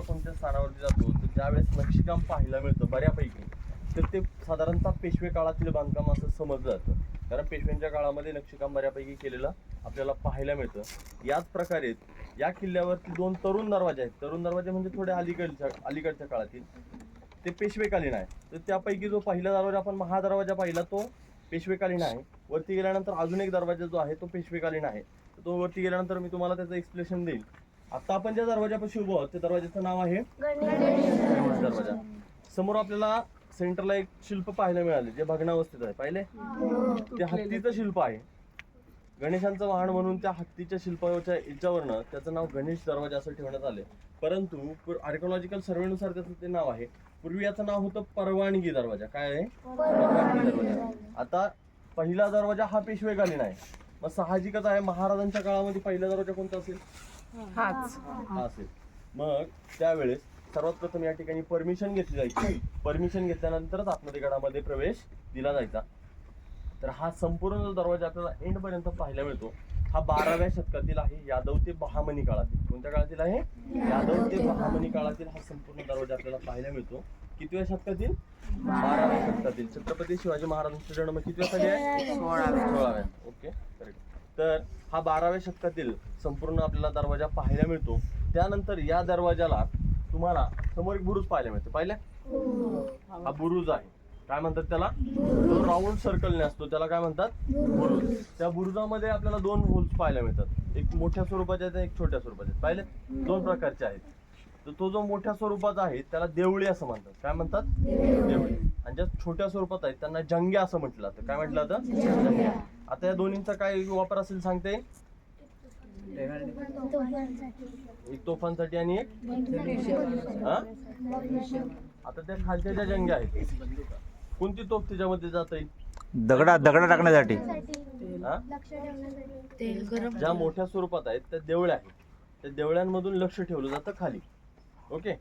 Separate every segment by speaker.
Speaker 1: किंवा कोणत्या स्थानावरती जातो तर ज्यावेळेस नक्षीकाम पाहायला मिळतं बऱ्यापैकी तर ते साधारणतः पेशवे काळातील बांधकाम असं समजलं जातं. कारण पेशव्यांच्या काळामध्ये नक्षीकाम बऱ्यापैकी केलेलं आपल्याला पाहायला मिळतं. याच प्रकारे या किल्ल्यावरती दोन तरुण दरवाजे आहेत. तरुण दरवाजे म्हणजे थोडे अलीकडच्या अलीकडच्या काळातील. ते पेशवेकालीन आहे. तर त्यापैकी जो पहिला दरवाजा आपण महा दरवाजा पाहिला तो पेशवेकालीन आहे. वरती गेल्यानंतर अजून एक दरवाजा जो आहे तो पेशवेकालीन आहे. तर तो वरती गेल्यानंतर मी तुम्हाला त्याचं एक्सप्लेनेशन देईल. आता आपण ज्या दरवाजापाशी उभं आहोत त्या दरवाजाचं नाव आहे गणेश दरवाजा. समोर आपल्याला सेंटरला एक शिल्प पाहायला मिळाले जे भग्नावस्थेत आहे. पाहिले? ते हत्तीचं शिल्प आहे. गणेशांचं वाहन म्हणून त्या हत्तीच्या शिल्पाच्या याच्यावरनं त्याचं नाव गणेश दरवाजा असं ठेवण्यात आले परंतु आर्किओलॉजिकल सर्वेनुसार त्याचं ते नाव आहे. पूर्वी याचं नाव होतं परवानगी दरवाजा. काय आहे? परवानगी दरवाजा. आता पहिला दरवाजा हा पेशवेकालीन आहे. मग साहजिकच आहे महाराजांच्या काळामध्ये पहिला दरवाजा कोणता असेल?
Speaker 2: हाच.
Speaker 1: हा असेल मग त्यावेळेस सर्वात प्रथम या ठिकाणी परमिशन घेतली जायची. परमिशन घेतल्यानंतरच आतमध्ये गडामध्ये प्रवेश दिला जायचा. तर हा संपूर्ण जो दरवाजा आपल्याला एंड पर्यंत पाहायला मिळतो. हा बाराव्या शतकातील आहे यादव ते बहामनी काळातील. कोणत्या काळातील आहे? यादव ते बहामनी काळातील हा संपूर्ण दरवाजा आपल्याला पाहायला मिळतो. कितव्या शतकातील? बाराव्या शतकातील. छत्रपती शिवाजी महाराजांचा जन्म कितव्या साली आहे?
Speaker 2: सोळाव्या.
Speaker 1: सोळाव्या. ओके करेक्ट तर हा बाराव्या शतकातील संपूर्ण आपल्याला दरवाजा पाहायला मिळतो. त्यानंतर या दरवाजाला तुम्हाला समोर एक बुरुज पाहायला मिळतो. पाहिलं? हा बुरुज आहे. काय म्हणतात त्याला? जो राऊंड सर्कलने असतो. त्याला काय म्हणतात? बुरुज. त्या बुरुजामध्ये आपल्याला दोन होल्स पाहायला मिळतात. एक मोठ्या स्वरूपाचे आहेत एक छोट्या स्वरूपाचे आहेत. पाहिले? दोन प्रकारचे आहेत. तर तो जो मोठ्या स्वरूपाचा आहे त्याला देवळी असं म्हणतात. काय म्हणतात? देवळी. आणि ज्या छोट्या स्वरूपात आहेत त्यांना जंग्या असं म्हटलं जातं. काय म्हटलं जातं? जंग्या. आता या दोन्हींचा काय वापर असेल सांगते. एक तोफांसाठी आणि एक हा? आता त्या खालच्या ज्या जंग्या आहेत कोणती तोफ त्याच्यामध्ये जात
Speaker 3: दगडा दगडा टाकण्यासाठी.
Speaker 1: हा? ज्या मोठ्या स्वरूपात आहेत त्या देवळ्या आहेत. त्या देवळ्यांमधून लक्ष ठेवलं जातं खाली. ओके?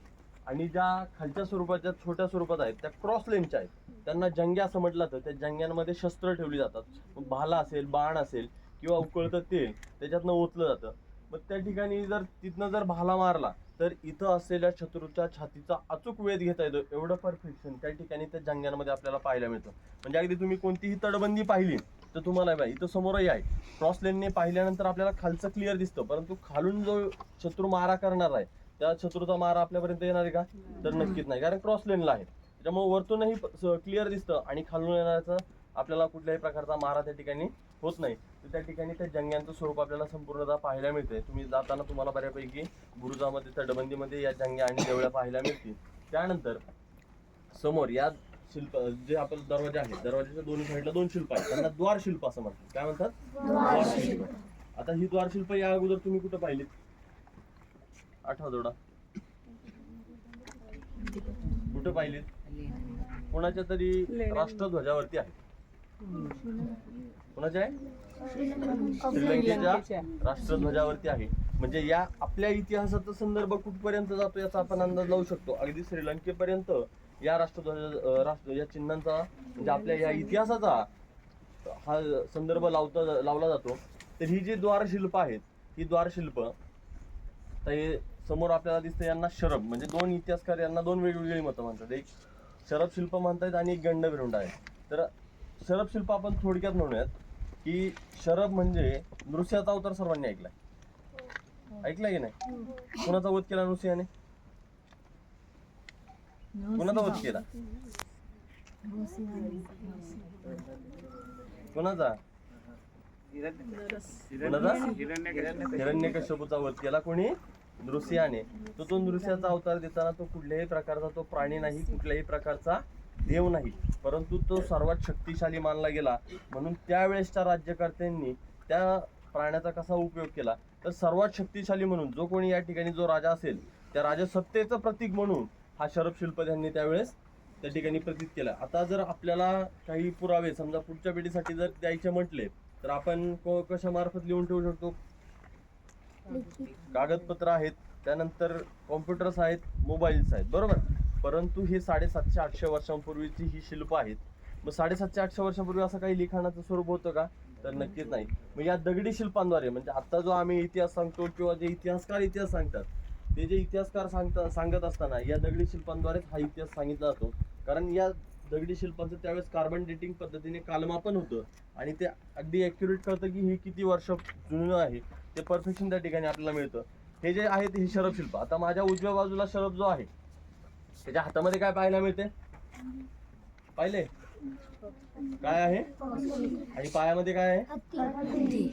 Speaker 1: आणि ज्या खालच्या स्वरूपाच्या छोट्या स्वरूपात आहेत त्या क्रॉस लेनच्या आहेत. त्यांना जंग्या असं म्हटलं जातं. त्या जंग्यांमध्ये शस्त्र ठेवली जातात. मग भाला असेल बाण असेल किंवा उकळतं तेल त्याच्यातनं ओतलं जातं. मग त्या ठिकाणी जर तिथनं जर भाला मारला तर इथं असलेल्या शत्रूच्या छातीचा अचूक वेध घेता येतो. एवढं परफेक्शन त्या ठिकाणी त्या जंग्यांमध्ये आपल्याला पाहायला मिळतं. म्हणजे अगदी तुम्ही कोणतीही तडबंदी पाहिली तर तुम्हाला बघा इथं समोरही आहे. क्रॉस लेनने पाहिल्यानंतर आपल्याला खालचं क्लिअर दिसतं. परंतु खालून जो शत्रू मारा करणार आहे त्या शत्रूचा मारा आपल्यापर्यंत येणार आहे का? तर नक्कीच नाही. कारण क्रॉस लेनला आहे. त्याच्यामुळे वरतूनही क्लिअर दिसतं आणि खालून येणाऱ्याचं आपल्याला कुठल्याही प्रकारचा मारा त्या ठिकाणी होत नाही. तर त्या ठिकाणी त्या जंग्यांचं स्वरूप आपल्याला संपूर्णतः पाहायला मिळते तुम्ही जाताना तुम्हाला बऱ्यापैकी बुरुजामध्ये तटबंदीमध्ये या जंग्या आणि देवळ्या पाहायला मिळतील. त्यानंतर समोर या शिल्प जे आपण दरवाजे आहेत दरवाजाच्या दोन्ही साईडला दोन शिल्प आहेत. त्यांना द्वार शिल्प असं म्हणतात. काय म्हणतात? द्वार शिल्प आता ही द्वार शिल्प या अगोदर तुम्ही कुठं पाहिलीत? आठवा जोडा कुठं पाहिलीत? कोणाच्या तरी राष्ट्रध्वजावरती आहे कोणाच्या आहे? श्रीलंकेच्या राष्ट्रध्वजावरती आहे. म्हणजे या आपल्या इतिहासाचा संदर्भ कुठपर्यंत जातो याचा आपण अंदाज लावू शकतो. अगदी श्रीलंकेपर्यंत या राष्ट्रध्वज राष्ट्र या चिन्हांचा म्हणजे आपल्या या इतिहासाचा हा संदर्भ लावता लावला जातो. तर ही जी द्वारशिल्प आहेत ही द्वारशिल्प तर हे समोर आपल्याला दिसतं यांना शरब म्हणजे दोन इतिहासकार यांना दोन वेगवेगळी मतं म्हणतात एक शरब शिल्प म्हणतात आणि एक गंडविरुंड आहे तर शरब शिल्प आपण थोडक्यात म्हणूयात की शरब म्हणजे नृसिंहाचा अवतार सर्वांनी ऐकलाय. ऐकलाय की नाही? कोणाचा वध केला नृसिंहाने? कोणाचा वध केला? कोणाचा? कोणाचा? हिरण्यकश्यपूचा वध केला. कोणी? नृसिहाने तर तो नृसिहाचा अवतार देताना तो कुठल्याही प्रकारचा तो प्राणी नाही कुठल्याही प्रकारचा देव नाही. परंतु तो सर्वात शक्तिशाली मानला गेला. म्हणून त्यावेळेसच्या राज्यकर्त्यांनी त्या प्राण्याचा कसा उपयोग केला? तर सर्वात शक्तिशाली म्हणून जो कोणी या ठिकाणी जो राजा असेल त्या राजसत्तेचं प्रतीक म्हणून हा शरभ शिल्प त्यांनी त्यावेळेस त्या ठिकाणी प्रतीत केला. आता जर आपल्याला काही पुरावे समजा पुढच्या पिढीसाठी जर द्यायचे म्हटले तर आपण को- कशामार्फत लिहून ठेवू शकतो? कागदपत्र आहेत त्यानंतर कॉम्प्युटर्स आहेत मोबाईल्स आहेत बरोबर? परंतु हे साडेसातशे आठशे वर्षांपूर्वीची ही शिल्प आहेत. मग साडेसातशे आठशे वर्षांपूर्वी असं काही लिखाणाचं स्वरूप होतं का? तर नक्कीच नाही. मग या दगडी शिल्पांद्वारे म्हणजे आता जो आम्ही इतिहास सांगतो किंवा जे इतिहासकार इतिहास सांगतात ते जे इतिहासकार सांगता सांगत असताना या दगडी शिल्पांद्वारेच हा इतिहास सांगितला जातो. कारण या दगडी शिल्पांचं त्यावेळेस कार्बन डेटिंग पद्धतीने कालमापन होतं. आणि ते अगदी ॲक्युरेट कळतं की हे किती वर्ष जुनं आहे. ते परफेक्शन त्या ठिकाणी आपल्याला मिळतं. हे जे आहे ते ही शरब शिल्प. आता माझ्या उजव्या बाजूला शरब जो आहे त्याच्या हातामध्ये काय पाहायला मिळते पाहिले? काय आहे? आणि पायामध्ये काय आहे?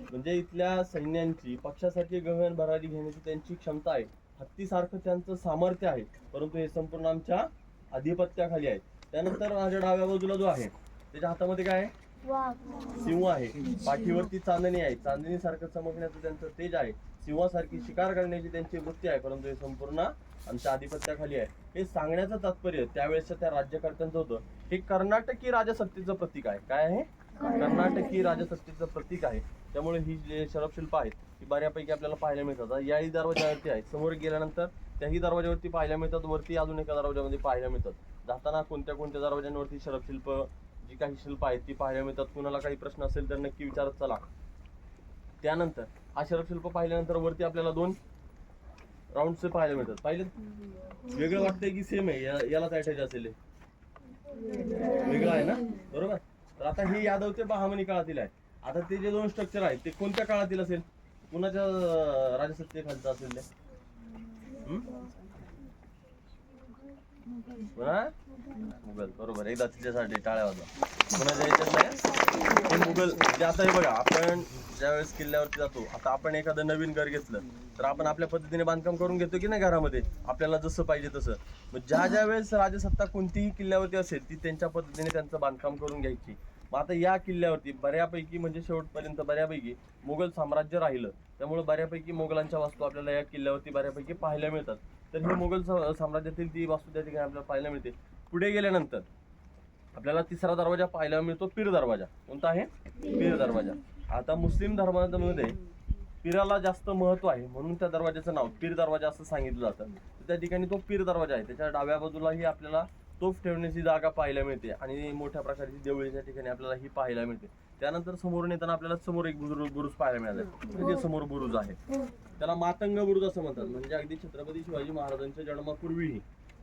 Speaker 1: म्हणजे इथल्या सैन्यांची पक्षासाठी गहन भरारी घेण्याची त्यांची क्षमता आहे. हत्तीसारखं त्यांचं सामर्थ्य आहे परंतु हे संपूर्ण आमच्या अधिपत्याखाली आहे. त्यानंतर माझ्या डाव्या बाजूला जो आहे त्याच्या हातामध्ये काय आहे? सिंह आहे. पाठीवरती चांदणी आहे. चांदणी सारखं चमकण्याचं त्यांचं तेज आहे. सिंहासारखी शिकार करण्याची त्यांची वृत्ती आहे. परंतु हे संपूर्ण आमच्या आधिपत्याखाली आहे. हे सांगण्याचं तात्पर्य त्यावेळेसच्या त्या राज्यकर्त्यांचं होतं. हे कर्नाटकी राजसत्तेचं प्रतीक आहे. काय आहे? कर्नाटकी राजसत्तेचं प्रतीक आहे. त्यामुळे ही जे शरबशिल्प आहेत ही बऱ्यापैकी आपल्याला पाहायला मिळतात. याही दरवाजावरती आहे. समोर गेल्यानंतर त्याही दरवाजावरती पाहायला मिळतात. वरती अजून एका दरवाजामध्ये पाहायला मिळतात. जाताना कोणत्या कोणत्या दरवाजांवरती शरब शिल्प जी काही शिल्प आहेत ती पाहायला मिळतात. कुणाला काही प्रश्न असेल तर नक्की विचारत चला. त्यानंतर हा शिल्प पाहिल्यानंतर वरती आपल्याला दोन राऊंडचे पाहायला मिळतात. पाहिले? वेगळं वाटतंय की सेम आहे. या- काय ठेवायचं असेल वेगळं आहे ना? बरोबर? तर आता हे यादव ते बहामनी काळातील आहे. आता ते जे दोन स्ट्रक्चर आहेत ते कोणत्या काळातील असेल? कुणाच्या राजसत्तेखालचं असेल ते? मुघल बरोबर. एकदा तिच्यासाठी टाळ्या वाजवा. कोणाच्या याच्यात नाही? मुघल म्हणजे आता हे बघा आपण ज्यावेळेस किल्ल्यावरती जातो आता आपण एखादं नवीन घर घेतलं तर आपण आपल्या पद्धतीने बांधकाम करून घेतो की नाही घरामध्ये? आपल्याला जसं पाहिजे तसं. मग ज्या ज्या वेळेस राजसत्ता कोणतीही किल्ल्यावरती असेल ती त्यांच्या पद्धतीने त्यांचं बांधकाम करून घ्यायची. मग आता या किल्ल्यावरती बऱ्यापैकी म्हणजे शेवटपर्यंत बऱ्यापैकी मुघल साम्राज्य राहिलं. त्यामुळे बऱ्यापैकी मुघलांच्या वास्तू आपल्याला या किल्ल्यावरती बऱ्यापैकी पाहायला मिळतात. तर ही मुघल साम्राज्यातील ती वास्तू त्या ठिकाणी आपल्याला पाहायला मिळते. पुढे गेल्यानंतर आपल्याला तिसरा दरवाजा पाहायला मिळतो पीर दरवाजा. कोणता आहे? पीर दरवाजा. आता मुस्लिम धर्मामध्ये पीराला जास्त महत्त्व आहे म्हणून त्या दरवाजाचं नाव पीर दरवाजा असं सांगितलं जातं. त्या ठिकाणी तो पीर दरवाजा आहे. त्याच्या डाव्या बाजूलाही आपल्याला तोफ ठेवण्याची जागा पाहायला मिळते आणि मोठ्या प्रकारची देवळी त्या ठिकाणी आपल्याला ही पाहायला मिळते. त्यानंतर समोरून येताना आपल्याला समोर एक बुरुज बुरुज पाहायला मिळालं. म्हणजे समोर बुरुज आहे. त्याला मातंग बुरुज असं म्हणतात. म्हणजे अगदी छत्रपती शिवाजी महाराजांच्या जन्मापूर्वीही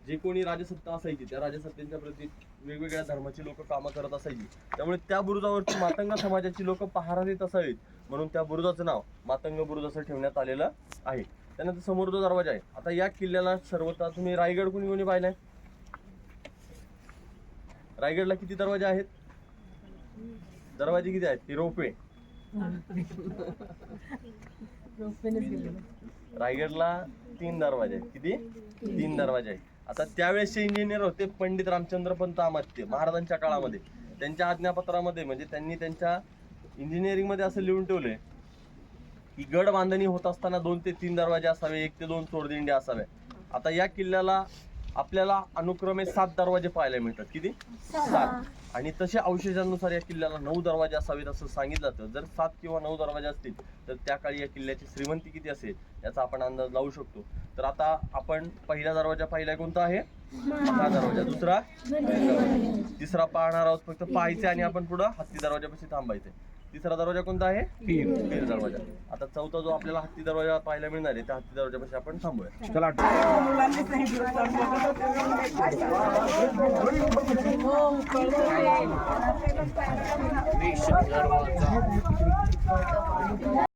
Speaker 1: जे कोणी राजसत्ता असायची त्या राजसत्तेच्या प्रती वेगवेगळ्या धर्माची लोक कामं करत असायची. त्यामुळे त्या बुरुजावरती मातंग समाजाची लोक पहारा देत असावीत. म्हणून त्या बुरुजाचं नाव मातंग बुरुज असं ठेवण्यात आलेलं आहे. त्यानंतर समोर जो दरवाजा आहे. आता या किल्ल्याला सर्वता तुम्ही रायगड कुणी कोणी पाहिलाय? रायगडला किती दरवाजे आहेत? दरवाजे किती आहेत? ती रोपवे. रायगडला तीन दरवाजे आहेत. किती? तीन दरवाजे आहेत. आता त्यावेळेसचे इंजिनियर होते पंडित रामचंद्र पंत आमात्य महाराजांच्या काळामध्ये. त्यांच्या आज्ञापत्रामध्ये म्हणजे त्यांनी त्यांच्या इंजिनिअरिंगमध्ये असं लिहून ठेवलंय की गड बांधणी होत असताना दोन ते तीन दरवाजे असावे एक ते दोन तोडदिंडे असावे. आता या किल्ल्याला आपल्याला अनुक्रमे सात दरवाजे पाहायला मिळतात. किती? सात. आणि तसे अवशेषांनुसार या किल्ल्याला नऊ दरवाजे असावेत असं सांगितलं जातं. जर सात किंवा नऊ दरवाजे असतील तर त्या काळी या किल्ल्याची श्रीमंती किती असेल याचा आपण अंदाज लावू शकतो. तर आता आपण पहिला दरवाजा पाहिला कोणता आहे? हा दरवाजा. दुसरा? तिसरा पाहणार आहोत फक्त पाहायचे आणि आपण पुढं हत्ती दरवाजापाशी थांबायचे तिसरा दरवाजा कोणता आहे? पीर दरवाजा. आता चौथा जो आपल्याला हत्ती दरवाजा पाहायला मिळणार आहे त्या हत्ती दरवाजापाशी आपण थांबूया.
Speaker 3: चला